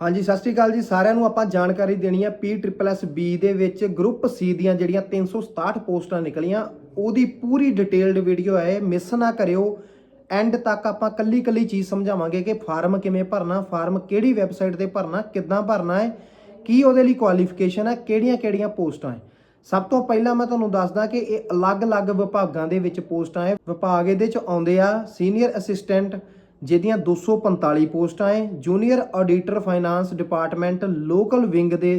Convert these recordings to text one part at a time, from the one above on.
ਹਾਂਜੀ, ਸਤਿ ਸ਼੍ਰੀ ਅਕਾਲ ਜੀ। ਸਾਰਿਆਂ ਨੂੰ ਆਪਾਂ ਜਾਣਕਾਰੀ ਦੇਣੀ ਆ ਪੀ ਟ੍ਰਿਪਲ ਐੱਸ ਬੀ ਦੇ ਵਿੱਚ ਗਰੁੱਪ ਸੀ ਦੀਆਂ ਜਿਹੜੀਆਂ 367 ਪੋਸਟਾਂ ਨਿਕਲੀਆਂ, ਉਹਦੀ ਪੂਰੀ ਡਿਟੇਲਡ ਵੀਡੀਓ ਹੈ ਮਿਸ ਨਾ ਕਰਿਓ। ਐਂਡ ਤੱਕ ਆਪਾਂ ਕੱਲੀ ਕੱਲੀ ਚੀਜ਼ ਸਮਝਾਵਾਂਗੇ ਕਿ ਫਾਰਮ ਕਿਵੇਂ ਭਰਨਾ ਫਾਰਮ ਕਿਹੜੀ ਵੈਬਸਾਈਟ ਤੇ ਭਰਨਾ, ਕਿੱਦਾਂ ਭਰਨਾ ਹੈ, ਕੀ ਉਹਦੇ ਲਈ ਕੁਆਲੀਫਿਕੇਸ਼ਨ ਹੈ, ਕਿਹੜੀਆਂ-ਕਿਹੜੀਆਂ ਪੋਸਟਾਂ ਹੈ। ਸਭ ਤੋਂ ਪਹਿਲਾਂ ਮੈਂ ਤੁਹਾਨੂੰ ਦੱਸਦਾ ਕਿ ਇਹ ਅਲੱਗ-ਅਲੱਗ ਵਿਭਾਗਾਂ ਦੇ ਵਿੱਚ ਪੋਸਟਾਂ ਹੈ। ਵਿਭਾਗ ਇਹਦੇ ਚ ਆਉਂਦੇ ਆ ਸੀਨੀਅਰ ਅਸਿਸਟੈਂਟ ਜਿਹਦੀਆਂ 245 ਪੋਸਟਾਂ ਹੈ junior auditor finance department local wing ਦੇ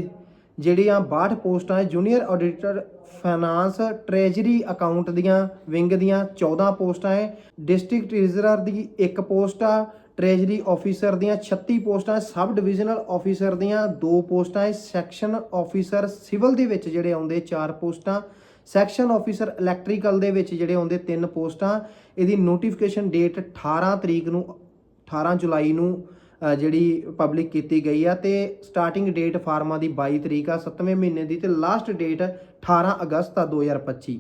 ਜਿਹੜੀਆਂ 62 ਪੋਸਟਾਂ ਹੈ junior auditor finance treasury account ਦੀਆਂ ਵਿੰਗ ਦੀਆਂ 14 ਪੋਸਟਾਂ ਹੈ ਡਿਸਟ੍ਰਿਕਟ ਟ੍ਰੇਜ਼ਰਰ ਦੀ ਇੱਕ ਪੋਸਟ ਆ, ਟ੍ਰੇਜਰੀ ਆਫੀਸਰ ਦੀਆਂ 36 ਪੋਸਟਾਂ ਸਬ ਡਿਵੀਜ਼ਨਲ ਆਫੀਸਰ ਦੀਆਂ 2 ਪੋਸਟਾਂ ਹੈ ਸੈਕਸ਼ਨ ਆਫੀਸਰ ਸਿਵਲ ਦੇ ਵਿੱਚ ਜਿਹੜੇ ਆਉਂਦੇ 4 ਪੋਸਟਾਂ, ਸੈਕਸ਼ਨ ਆਫੀਸਰ ਇਲੈਕਟ੍ਰੀਕਲ ਦੇ ਵਿੱਚ ਜਿਹੜੇ ਆਉਂਦੇ 3 ਪੋਸਟਾਂ, ਇਹਦੀ ਨੋਟੀਫਿਕੇਸ਼ਨ ਡੇਟ 18 ਤਰੀਕ ਨੂੰ 18 ਜੁਲਾਈ ਨੂੰ ਜਿਹੜੀ ਪਬਲਿਕ ਕੀਤੀ ਗਈ ਆ ਤੇ ਸਟਾਰਟਿੰਗ ਡੇਟ ਫਾਰਮਾਂ ਦੀ 22 ਤਰੀਕ ਆ 7ਵੇਂ ਮਹੀਨੇ ਦੀ ਤੇ ਲਾਸਟ ਡੇਟ 18 ਅਗਸਤ ਆ 2025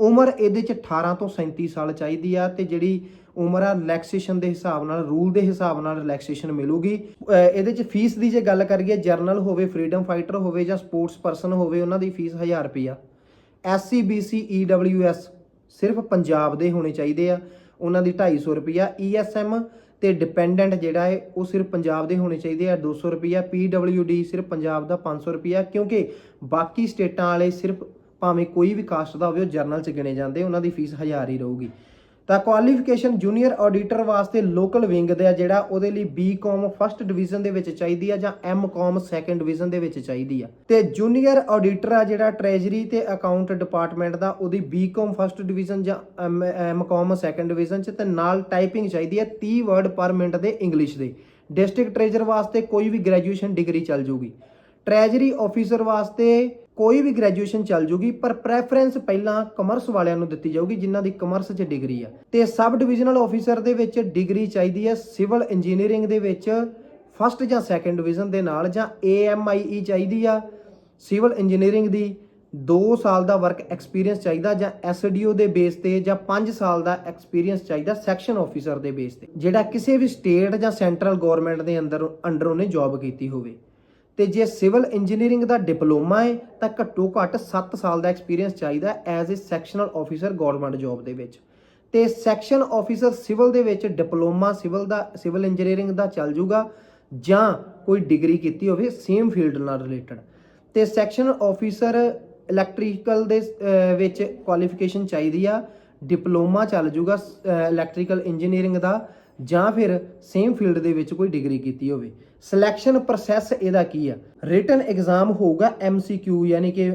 ਉਮਰ ਇਹਦੇ ਚ 18 ਤੋਂ 37 ਸਾਲ ਚਾਹੀਦੀ ਆ ਤੇ ਜਿਹੜੀ ਉਮਰ ਆ ਰਿਲੈਕਸੇਸ਼ਨ ਦੇ ਹਿਸਾਬ ਨਾਲ ਰੂਲ ਦੇ ਹਿਸਾਬ ਨਾਲ ਰਿਲੈਕਸੇਸ਼ਨ ਮਿਲੂਗੀ। ਇਹਦੇ ਚ ਫੀਸ ਦੀ ਜੇ ਗੱਲ ਕਰੀਏ ਜਰਨਲ ਹੋਵੇ ਫਰੀडम ਫਾਈਟਰ ਹੋਵੇ ਜਾਂ ਸਪੋਰਟਸ ਪਰਸਨ ਹੋਵੇ, ਉਹਨਾਂ ਦੀ ਫੀਸ 1000 ਰੁਪਿਆ ਐਸਸੀ ਬੀਸੀ ਈਡਬਲਯੂਐਸ E ਸਿਰਫ ਪੰਜਾਬ ਦੇ ਹੋਣੇ ਚਾਹੀਦੇ ਆ, ਉਹਨਾਂ ਦੀ 250 ਰੁਪਿਆ ਈਐਸਐਮ ਤੇ ਡਿਪੈਂਡੈਂਟ ਜਿਹੜਾ ਹੈ, ਉਹ ਸਿਰਫ ਪੰਜਾਬ ਦੇ ਹੋਣੇ ਚਾਹੀਦੇ ਆ 200 ਰੁਪਿਆ ਪੀਡਬਲਯੂਡੀ ਸਿਰਫ ਪੰਜਾਬ ਦਾ 500 ਰੁਪਿਆ ਕਿਉਂਕਿ ਬਾਕੀ ਸਟੇਟਾਂ ਵਾਲੇ ਸਿਰਫ ਭਾਵੇਂ ਕੋਈ ਵੀ ਕਾਸਟ ਦਾ ਹੋਵੇ, ਉਹ ਜਰਨਲ ਚ ਗਿਣੇ ਜਾਂਦੇ, ਉਹਨਾਂ ਦੀ ਫੀਸ 1000 ਹੀ ਰਹੂਗੀ। ਤਾਂ ਕੁਆਲੀਫਿਕੇਸ਼ਨ ਜੂਨੀਅਰ ਆਡੀਟਰ ਵਾਸਤੇ ਲੋਕਲ ਵਿੰਗ ਦੇ ਆ, ਜਿਹੜਾ ਉਹਦੇ ਲਈ ਬੀਕਾਮ ਫਸਟ ਡਿਵੀਜ਼ਨ ਦੇ ਵਿੱਚ ਚਾਹੀਦੀ ਆ ਜਾਂ ਐਮਕਾਮ ਸੈਕੰਡ ਡਿਵੀਜ਼ਨ ਦੇ ਵਿੱਚ ਚਾਹੀਦੀ ਆ। ਤੇ ਜੂਨੀਅਰ ਆਡੀਟਰ ਆ ਜਿਹੜਾ ਟ੍ਰੈਜਰੀ ਤੇ ਅਕਾਊਂਟ ਡਿਪਾਰਟਮੈਂਟ ਦਾ, ਉਹਦੀ ਬੀਕਾਮ ਫਸਟ ਡਿਵੀਜ਼ਨ ਜਾਂ ਐਮਕਾਮ ਸੈਕੰਡ ਡਿਵੀਜ਼ਨ ਚ ਤੇ ਨਾਲ ਟਾਈਪਿੰਗ ਚਾਹੀਦੀ ਆ 30 ਵਰਡ ਪਰ ਮਿੰਟ ਦੇ ਇੰਗਲਿਸ਼ ਦੇ। ਡਿਸਟ੍ਰਿਕਟ ਟ੍ਰੈਜਰ ਵਾਸਤੇ ਕੋਈ ਵੀ ਗ੍ਰੈਜੂਏਸ਼ਨ ਡਿਗਰੀ ਚੱਲ ਜੂਗੀ। ਟ੍ਰੈਜਰੀ ਆਫੀਸਰ ਵਾਸਤੇ ਕੋਈ ਵੀ ਗ੍ਰੈਜੂਏਸ਼ਨ ਚੱਲ ਜੂਗੀ, ਪਰ ਪ੍ਰੈਫਰੈਂਸ ਪਹਿਲਾਂ ਕਮਰਸ ਵਾਲਿਆਂ ਨੂੰ ਦਿੱਤੀ ਜਾਊਗੀ, ਜਿਨ੍ਹਾਂ ਦੀ ਕਮਰਸ 'ਚ ਡਿਗਰੀ ਆ। ਤੇ ਸਬ ਡਿਵੀਜ਼ਨਲ ਆਫੀਸਰ ਦੇ ਵਿੱਚ ਡਿਗਰੀ ਚਾਹੀਦੀ ਹੈ ਸਿਵਲ ਇੰਜੀਨੀਅਰਿੰਗ ਦੇ ਵਿੱਚ ਫਸਟ ਜਾਂ ਸੈਕੰਡ ਡਿਵੀਜ਼ਨ ਦੇ ਨਾਲ, ਜਾਂ AMIE ਚਾਹੀਦੀ ਆ। ਸਿਵਲ ਇੰਜੀਨੀਅਰਿੰਗ ਦੀ 2 ਸਾਲ ਦਾ ਵਰਕ ਐਕਸਪੀਰੀਅੰਸ ਚਾਹੀਦਾ, ਜਾਂ SDO ਦੇ ਬੇਸ ਤੇ, ਜਾਂ 5 ਸਾਲ ਦਾ ਐਕਸਪੀਰੀਅੰਸ ਚਾਹੀਦਾ ਸੈਕਸ਼ਨ ਆਫੀਸਰ ਦੇ ਬੇਸ ਤੇ, ਜਿਹੜਾ ਕਿਸੇ ਵੀ ਸਟੇਟ ਜਾਂ ਸੈਂਟਰਲ ਗਵਰਨਮੈਂਟ ਦੇ ਅੰਦਰ ਅੰਡਰ ਉਹਨੇ ਜੌਬ ਕੀਤੀ ਹੋਵੇ। ਤੇ ਜੇ ਸਿਵਲ ਇੰਜੀਨੀਅਰਿੰਗ ਦਾ ਡਿਪਲੋਮਾ ਹੈ, ਤਾਂ ਘੱਟੋ ਘੱਟ 7 ਸਾਲ ਦਾ ਐਕਸਪੀਰੀਅੰਸ ਚਾਹੀਦਾ as a sectional officer government job ਦੇ ਵਿੱਚ। ਤੇ ਸੈਕਸ਼ਨ ਆਫੀਸਰ ਸਿਵਲ ਦੇ ਵਿੱਚ ਡਿਪਲੋਮਾ ਸਿਵਲ ਦਾ, ਸਿਵਲ ਇੰਜੀਨੀਅਰਿੰਗ ਦਾ ਚੱਲ ਜੂਗਾ ਜਾਂ ਕੋਈ ਡਿਗਰੀ ਕੀਤੀ ਹੋਵੇ ਸੇਮ ਫੀਲਡ ਨਾਲ ਰਿਲੇਟਡ ਤੇ ਸੈਕਸ਼ਨ ਆਫੀਸਰ ਇਲੈਕਟ੍ਰੀਕਲ ਦੇ ਵਿੱਚ ਕੁਆਲੀਫਿਕੇਸ਼ਨ ਚਾਹੀਦੀ ਆ। ਡਿਪਲੋਮਾ ਚੱਲ ਜੂਗਾ ਇਲੈਕਟ੍ਰੀਕਲ ਇੰਜੀਨੀਅਰਿੰਗ ਦਾ। ਜਾਂ ਫਿਰ ਸੇਮ ਫੀਲਡ ਦੇ ਵਿੱਚ ਕੋਈ ਡਿਗਰੀ ਕੀਤੀ ਹੋਵੇ। ਸਿਲੈਕਸ਼ਨ ਪ੍ਰੋਸੈਸ ਇਹਦਾ ਕੀ ਆ? ਰਿਟਨ ਐਗਜ਼ਾਮ ਹੋਊਗਾ MCQ ਯਾਨੀ ਕਿ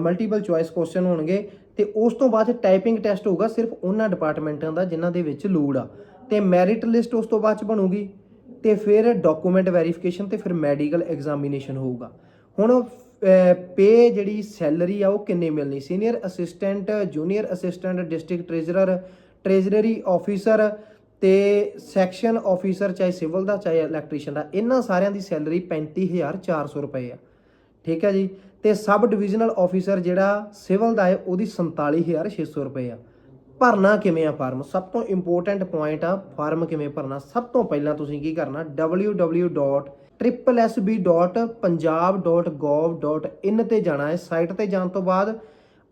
ਮਲਟੀਪਲ ਚੁਆਇਸ ਕੁਐਸਚਨ ਹੋਣਗੇ, ਤੇ ਉਸ ਤੋਂ ਬਾਅਦ ਟਾਈਪਿੰਗ ਟੈਸਟ ਹੋਊਗਾ ਸਿਰਫ ਉਹਨਾਂ ਡਿਪਾਰਟਮੈਂਟਾਂ ਦਾ ਜਿਨ੍ਹਾਂ ਦੇ ਵਿੱਚ ਲੋੜ ਆ। ਤੇ ਮੈਰਿਟ ਲਿਸਟ ਉਸ ਤੋਂ ਬਾਅਦ ਚ ਬਣੂਗੀ, ਤੇ ਫਿਰ ਡਾਕੂਮੈਂਟ ਵੈਰੀਫਿਕੇਸ਼ਨ ਤੇ ਫਿਰ ਮੈਡੀਕਲ ਐਗਜ਼ਾਮੀਨੇਸ਼ਨ ਹੋਊਗਾ। ਹੁਣ ਪੇ ਜਿਹੜੀ ਸੈਲਰੀ ਆ ਉਹ ਕਿੰਨੇ ਮਿਲਣੀ? Senior assistant junior assistant district treasurer treasury officer ਤੇ ਸੈਕਸ਼ਨ ਆਫੀਸਰ ਚਾਹੇ ਸਿਵਲ ਦਾ, ਚਾਹੇ ਇਲੈਕਟ੍ਰੀਸ਼ੀਅਨ ਦਾ, ਇਹਨਾਂ ਸਾਰਿਆਂ ਦੀ ਸੈਲਰੀ 35400 ਰੁਪਏ ਆ। ਠੀਕ ਹੈ ਜੀ? ਤੇ ਸਬ ਡਿਵੀਜ਼ਨਲ ਆਫੀਸਰ ਜਿਹੜਾ ਸਿਵਲ ਦਾ ਹੈ, ਉਹਦੀ 47600 ਰੁਪਏ ਆ। ਭਰਨਾ ਕਿਵੇਂ ਆ ਫਾਰਮ ਸਭ ਤੋਂ ਇੰਪੋਰਟੈਂਟ ਪੁਆਇੰਟ ਆ ਫਾਰਮ ਕਿਵੇਂ ਭਰਨਾ? ਸਭ ਤੋਂ ਪਹਿਲਾਂ ਤੁਸੀਂ ਕੀ ਕਰਨਾ? www.sb.punjab.gov.in ਤੇ ਜਾਣਾ ਹੈ। ਸਾਈਟ ਤੇ ਜਾਣ ਤੋਂ ਬਾਅਦ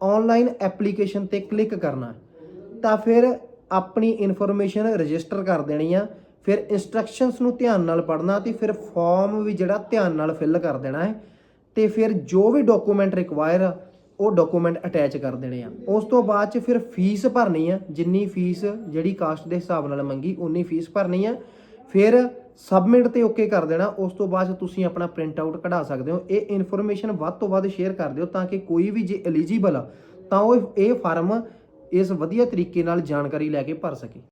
ਆਨਲਾਈਨ ਐਪਲੀਕੇਸ਼ਨ ਤੇ ਕਲਿੱਕ ਕਰਨਾ ਤਾਂ ਫਿਰ ਆਪਣੀ ਇਨਫੋਰਮੇਸ਼ਨ ਰਜਿਸਟਰ ਕਰ ਦੇਣੀ ਆ, ਫਿਰ ਇਨਸਟਰਕਸ਼ਨਸ ਨੂੰ ਧਿਆਨ ਨਾਲ ਪੜ੍ਹਨਾ ਤੇ ਫਿਰ ਫਾਰਮ ਵੀ ਜਿਹੜਾ ਧਿਆਨ ਨਾਲ ਫਿਲ ਕਰ ਦੇਣਾ ਹੈ ਤੇ ਫਿਰ ਜੋ ਵੀ ਡਾਕੂਮੈਂਟ ਰਿਕੁਆਇਰ ਉਹ ਡਾਕੂਮੈਂਟ ਅਟੈਚ ਕਰ ਦੇਣੇ ਆ। ਉਸ ਤੋਂ ਬਾਅਦ ਚ ਫਿਰ ਫੀਸ ਭਰਨੀ ਆ, ਜਿੰਨੀ ਫੀਸ ਜਿਹੜੀ ਕਾਸਟ ਦੇ ਹਿਸਾਬ ਨਾਲ ਮੰਗੀ, ਉਨੀ ਫੀਸ ਭਰਨੀ ਆ। ਫਿਰ ਸਬਮਿਟ ਤੇ ਓਕੇ ਕਰ ਦੇਣਾ, ਉਸ ਤੋਂ ਬਾਅਦ 'ਚ ਤੁਸੀਂ ਆਪਣਾ ਪ੍ਰਿੰਟ ਆਊਟ ਕਢਾ ਸਕਦੇ ਹੋ। ਇਹ ਇਨਫੋਰਮੇਸ਼ਨ ਵੱਧ ਤੋਂ ਵੱਧ ਸ਼ੇਅਰ ਕਰ ਦਿਓ ਤਾਂ ਕਿ ਕੋਈ ਵੀ ਜੇ ਐਲੀਜੀਬਲ ਆ, ਤਾਂ ਉਹ ਇਹ ਫਾਰਮ ਇਸ ਵਧੀਆ ਤਰੀਕੇ ਨਾਲ ਜਾਣਕਾਰੀ ਲੈ ਕੇ ਭਰ ਸਕੇ।